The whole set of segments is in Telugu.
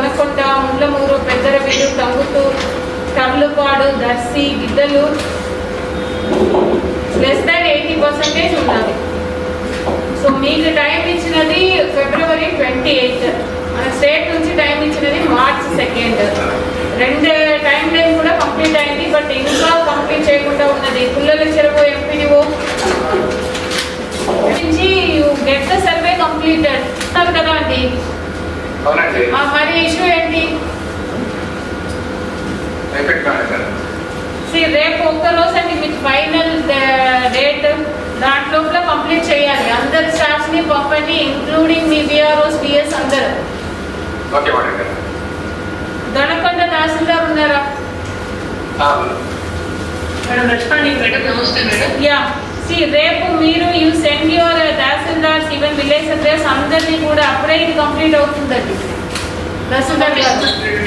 Donakonda Mundlamuru పెద్దరవీడు Tanguturu Karlapadu Darsi Giddalur less than eighty percentage ఉన్నది. సో మీకు టైం ఇచ్చినది ఫిబ్రవరి ట్వంటీ ఎయిత్ మన స్టేట్ నుంచి టైం ఇచ్చినది మార్చ్ సెకండ్ రెండు టైం లైన్ కూడా కంప్లీట్ అయింది బట్ ఇంకా కంప్లీట్ చేయకుండా ఉన్నది. పుల్లల చెరువు ఎంపీడీఓ నుంచి గెట్ ద సర్వే కంప్లీటెడ్ కదా అండి. అవునండి. మరి ఇష్యూ ఏంటి? రేపు ఒక్క రోజు అండి మీకు ఫైనల్ డేట్ దాంట్లో కూడా కంప్లీట్ చేయాలి. అందరి స్టాఫ్స్ని పంపండి ఇంక్లూడింగ్ మీ బిఆర్ఓస్ బిఎస్ అందరు. దొనకొండ తహసీల్దార్ ఉన్నారా? మేడం నమస్తే మేడం. యా. సి రేపు మీరు యూ సెండ్ యువర్ అడ్రస్ అందరినీ కూడా అప్పుడే ఇది కంప్లీట్ అవుతుందండి. మేడం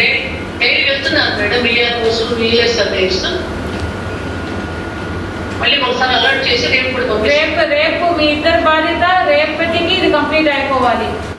డైలీ వెళ్తున్నాను కోసం మళ్ళీ ఒకసారి అలర్ట్ చేసి రేపు రేపు మీ ఇద్దరు బాధ్యత రేపటికి ఇది కంప్లీట్ అయిపోవాలి.